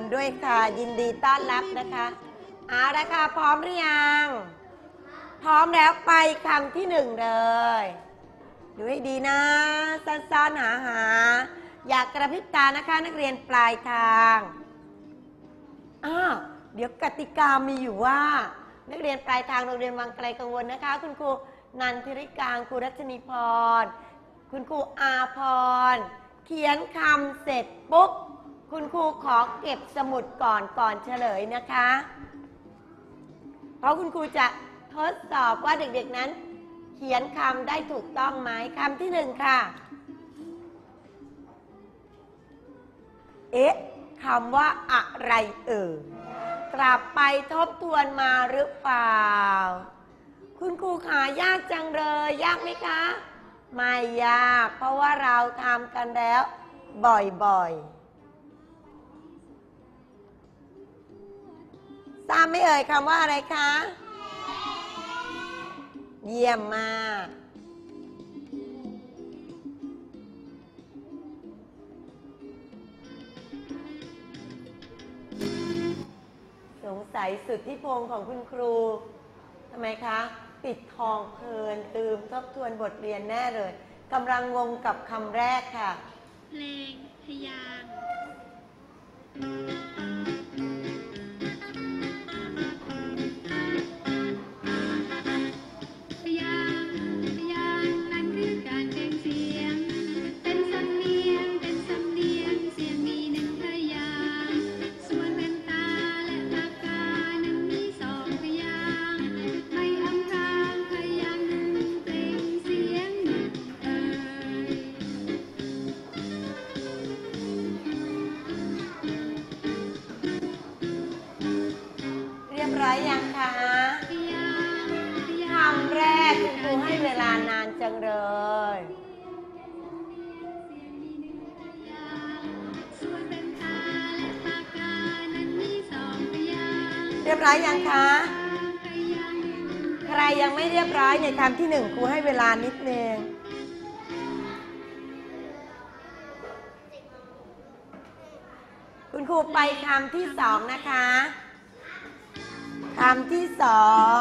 ไกลกังวลด้วยค่ะ ยินดีต้อนรับนะคะเอาละค่ะพร้อมหรือยัง พร้อมแล้วไปคำที่หนึ่งเลยดูให้ดีนะสั้นๆหาหาอยากกระพริบตานะคะ นักเรียนปลายทางอ้าวเดี๋ยวกติกามีอยู่ว่า นักเรียนปลายทางโรงเรียนวังไกลกังวลนะคะ คุณครูนันทิริการครูรัชนีพร คุณครูอาพร เขียนคำเสร็จปุ๊บ คุณครูขอเก็บสมุดก่อนก่อนเฉลยนะคะ เพราะคุณครูจะทดสอบว่าเด็กๆนั้น เขียนคำได้ถูกต้องไหมคำที่หนึ่งค่ะ เอ๊ะคำว่าอะไรเอ่ยกลับไปทบทวนมาหรือเปล่า คุณครูขายากจังเลย ยากไหมคะ ไม่ยาก เพราะว่าเราทำกันแล้ว บ่อยๆ ทราบไม่เอ่ยคำว่าอะไรคะ เยี่ยมมาก สงสัยสุดที่พงของคุณครูทำไมคะปิดทองเพลินตืมทบทวนบทเรียนแน่เลยกำลังงงกับคำแรกค่ะ เพลงพยาง บร้อยยังคะ ใครยังไม่เรียบร้อยในคำที่หนึ่งครูให้เวลานิดนึงคุณครูไปคำที่สองนะคะคำที่สอง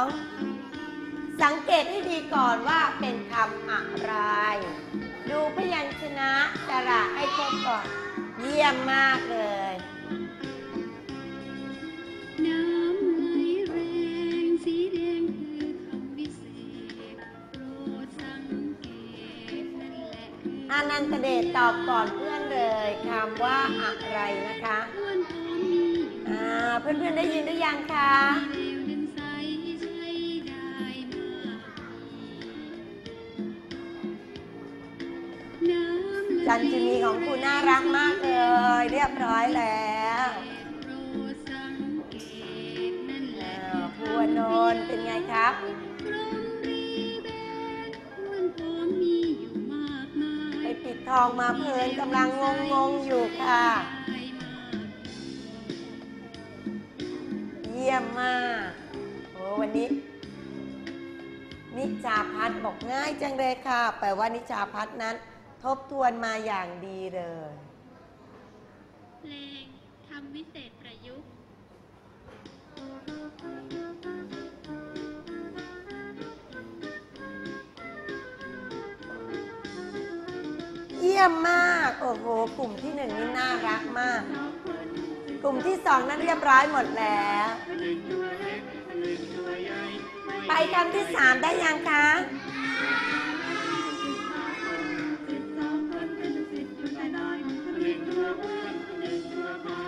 สังเกตให้ดีก่อนว่าเป็นคำอะไร ดูพยัญชนะสระให้ครบก่อน เยี่ยมมากเลย ออานันตเดชตอบก่อนเพื่อนเลยคำว่าอะไรนะคะอ้วนผอมมีอยู่อ่าเพื่อนๆได้ยินหรือยังคะเลวนั้นใสใช้ได้มากน้ำไหลจันจินีของคุณน่ารักมากเลย เรียบร้อยแล้ว ทองมาเพลินกำลังงงงๆอยู่ค่ะ เยี่ยมมากโอ้วันนี้ นิจาพัฒน์บอกง่ายจังเลยค่ะ แปลว่านิจาพัฒน์นั้น ทบทวนมาอย่างดีเลยเพลงคำวิเศษประยุกต์ ยี่ยมมาก โอ้โห กลุ่มที่หนึ่งนี่น่ารักมาก กลุ่มที่สองนั้นเรียบร้อยหมดแล้ว ไปคำที่สามได้ยังคะ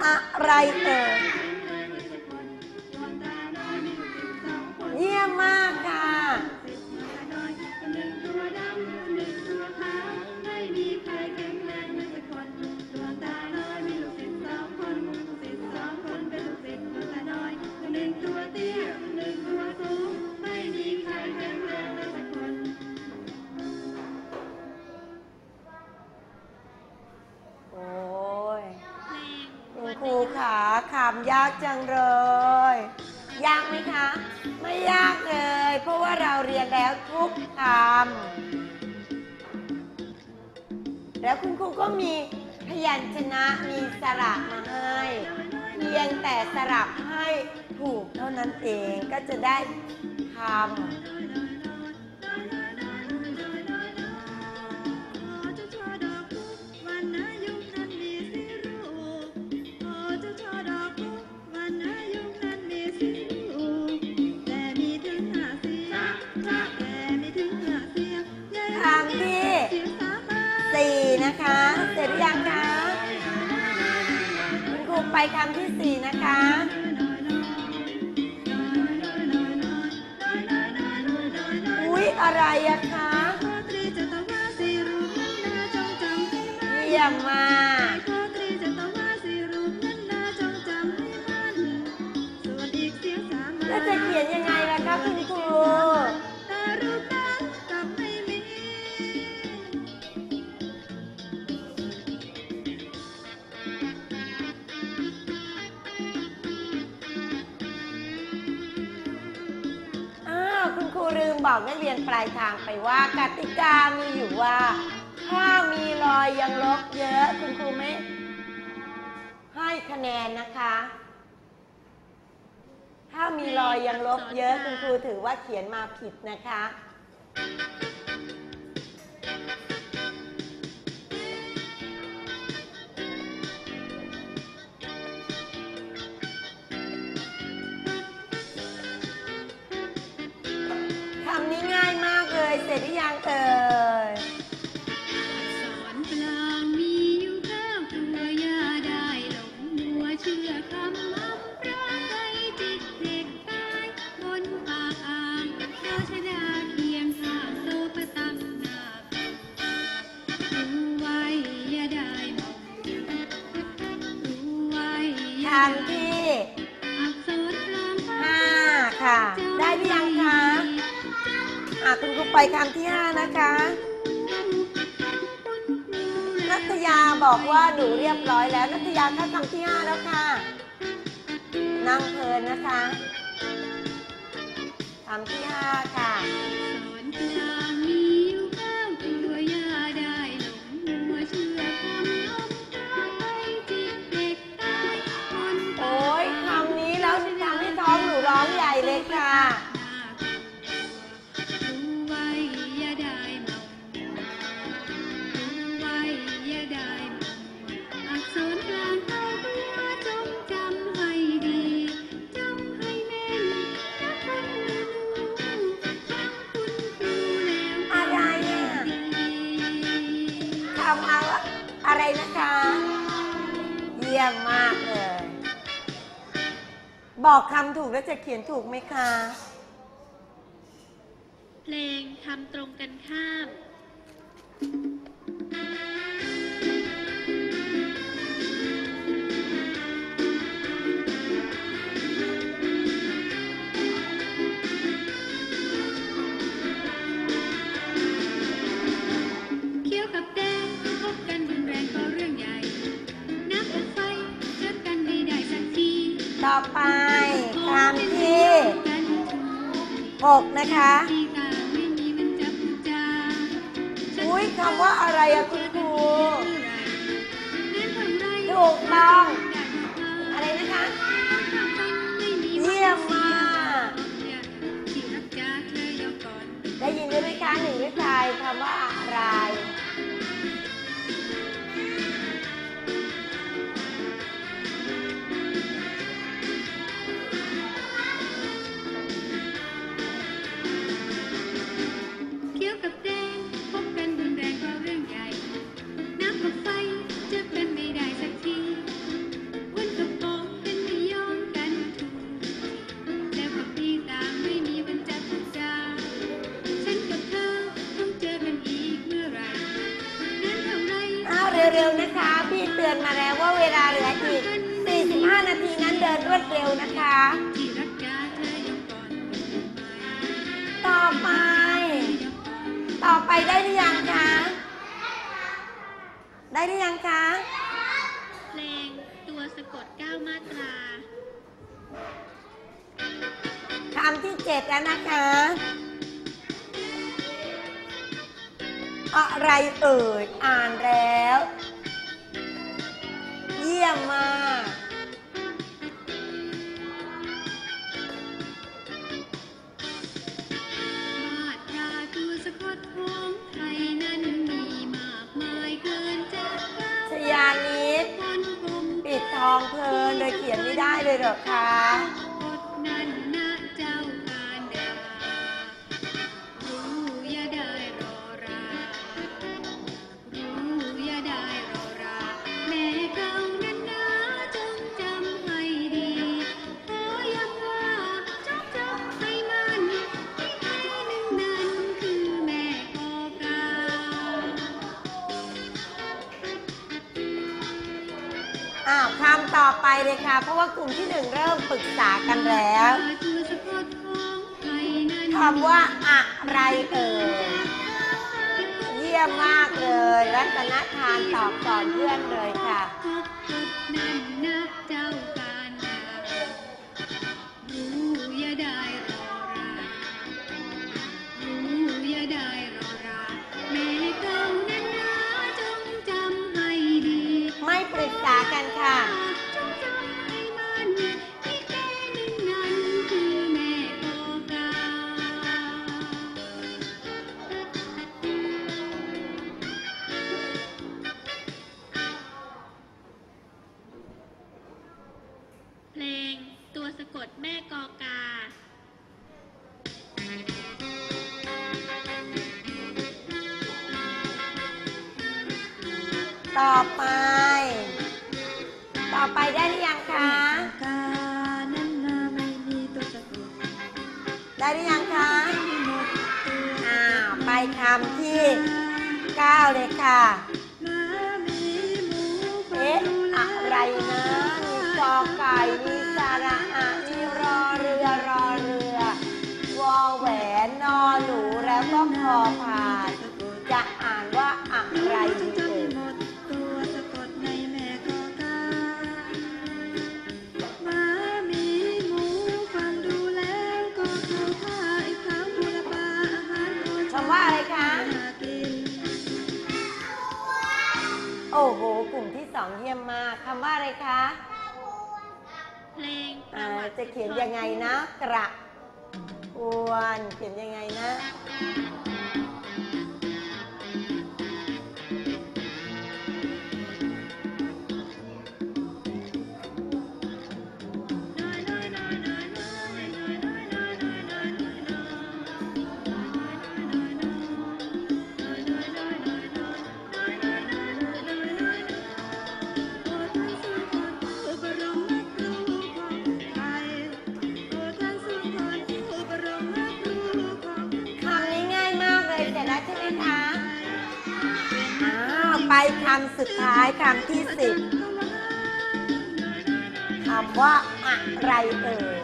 อะไรเอ่ยเยี่ยมมากค่ะำยากจังเลย ยากไหมคะ ไม่ยากเลย เพราะว่าเราเรียนแล้วทุกคำแล้วคุณครูก็มีพยัญชนะมีสระมาให้ เพียงแต่สลับให้ถูกเท่านั้นเองก็จะได้คำ คุณครูไปคำที่สี่นะคะ อุ๊ย อะไรอะคะเยี่ยมมาก ลืมบอกนักเรียนปลายทางไปว่ากติกามีอยู่ว่า ถ้ามีรอยยังลบเยอะคุณครูไม่ให้คะแนนนะคะ ถ้ามีรอยยังลบเยอะคุณครูถือว่าเขียนมาผิดนะคะ สร็จหรือยังเอ่ บอกว่าหนูเรียบร้อยแล้ว นักยาเข้าคำที่ห้าแล้วค่ะ นั่งเพลินนะคะคำที่ห้าค่ะ เยี่ยมมากเลย บอกคำถูกแล้วจะเขียนถูกไหมคะ 6 นะคะ อุ้ยคำว่าอะไรอะคุณครูถูกต้องอะไรนะคะเยี่ยมมากได้ยินไหมคะหนึ่งวิจัยคำว่าอะไร อนมาแล้วว่าเวลาเหลืออีก 45 นาทีนั้นเดินรวดเร็วนะคะที่รักจาเธอยอก่อนต่อไป ต่อไปได้หรือยังคะ ได้หรือยังคะเพลงตัวสะกดเก้ามาตราคำที่เจ็ดแล้วนะคะ อะไรเอ่ย อ่านแล้ว เยี่ยมมากมาตราตัวสะกดของไทยนั้นมีมากมายเกินจะกล่าวชยานิดคนคงปิดทองเพลินโดยเขียนไม่ได้เลยเหรอคะ อ้าวคำต่อไปเลยค่ะ เพราะว่ากลุ่มที่หนึ่งเริ่มปรึกษากันแล้วคำว่าอะไรเอ่ยเยี่ยมมากเลย รัตนทานตอบก่อนเพื่อนเลยค่ะ ได้หรือยังคะไม่หมดตัวอ้าว ไปคำที่ 9 เลยค่ะ เอ๊ะ อะไรนะ มีกอไก่ มีสระอะมีรอเรือ รอเรือ วอแหวน นอหนู แล้วก็พอพาน โอ้โห กลุ่มที่สองเยี่ยมมากคำว่าอะไรคะเพลงปอ่าระวัติจะเขียนยังไงนะ กระอวนเขียนยังไงนะายคำสุดท้ายคำที่สิบคำว่าอะไรเอ่ย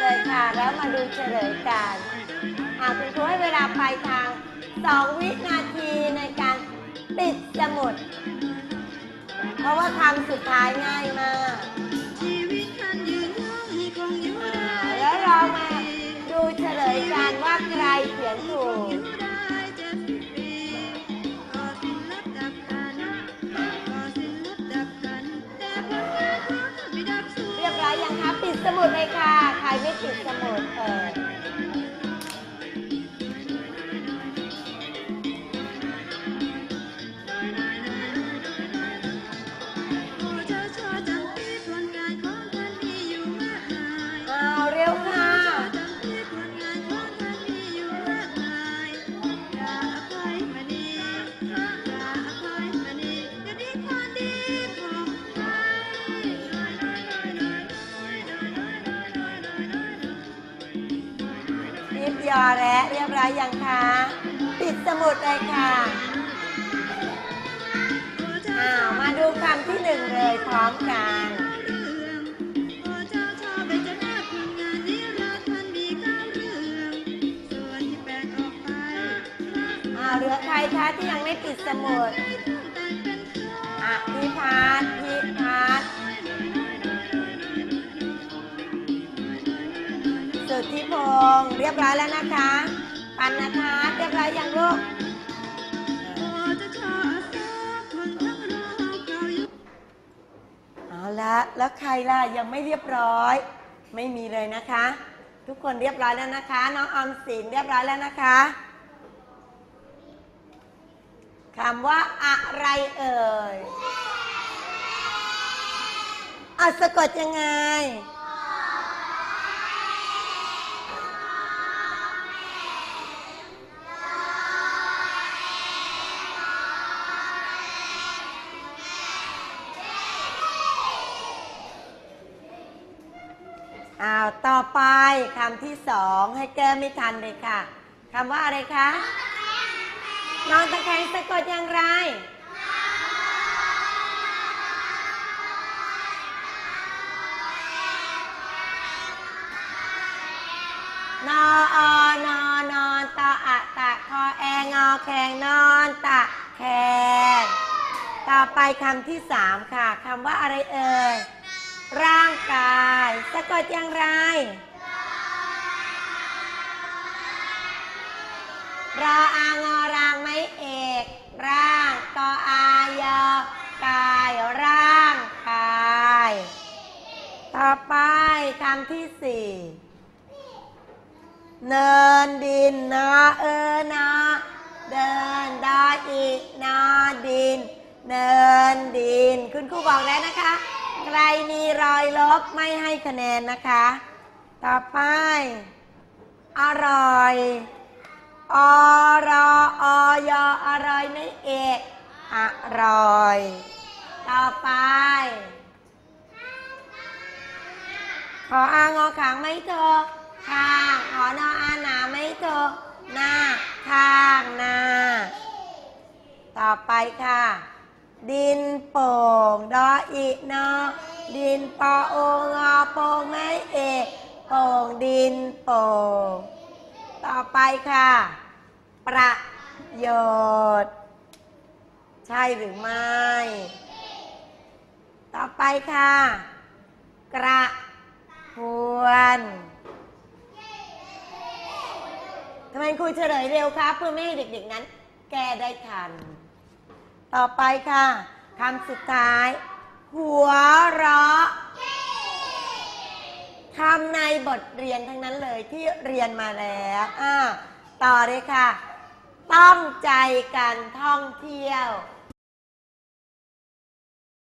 เลยค่ะ แล้วมาดูเฉลยกันอ่าคุณครูให้เวลาไปทาง 2 วินาทีในการปิดสมุด เพราะว่าคำสุดท้ายง่ายมากชีวิตคันยืนยงให้คงอยู่ได้แล้วเรามาดูเฉลยกันว่าใครเขียนถูกเรียบร้อยยังคะปิดสมุดเลยค่ะ ไม่ติดสมุดเออ ยอแล้วเรียบร้อยยังคะปิดสมุดเลยค่ะอ้าวมาดูคำที่หนึ่งเลยพร้อมกันเหลือใครคะที่ยังไม่ปิดสมุดอะพี่พาฒน์พิพัฒ พี่พงษ์เรียบร้อยแล้วนะคะ ปันนะคะเรียบร้อยยังลูกพอจะชางเราเก่ายุคเอาละแล้วใครล่ะยังไม่เรียบร้อย ไม่มีเลยนะคะ ทุกคนเรียบร้อยแล้วนะคะ น้องออมสินเรียบร้อยแล้วนะคะคำว่าอะไรเอ่ยอะสะกดยังไง อ้าวต่อไปคำที่สองให้แก้ไม่ทันเลยค่ะคำว่าอะไรคะนอนตะแคงสะกดอย่างไรนออนอนอนตออะตะคอแองอแขงนอนตะแคงต่อไปคำที่สามค่ะคำว่าอะไรเอ่ย ร่างกาย สะกดอย่างไร รออางอรางไม่เอก ร่างกออายอกายร่างกาย ต่อไปคำที่สี่เนินดินนาเออนาเดินดออีนาดิน เนินดิน คุณครูบอกแล้วนะคะ ใครมีรอยลบไม่ให้คะแนนนะคะ ต่อไป อร่อย อรออยอร่อยไม่เอกอร่อย ต่อไปขออางอขางไม่โทข้างขอนออาหนาไม่โทหน้าข้างหน้า ต่อไปค่ะ ดินโป่งดออีนอดินปอโองอโปงไม่เอกโป่งดินโป่งต่อไปค่ะ ประโยชน์ ใช่หรือไม่ ต่อไปค่ะ กระพวนทำไมครูเฉลยเร็วครับ เพื่อไม่ให้เด็กๆนั้น แก้ได้ทัน ต่อไปค่ะคำสุดท้าย หัวเราะคำในบทเรียนทั้งนั้นเลยที่เรียนมาแล้วอ่าต่อเลยค่ะต้องใจการท่องเที่ยว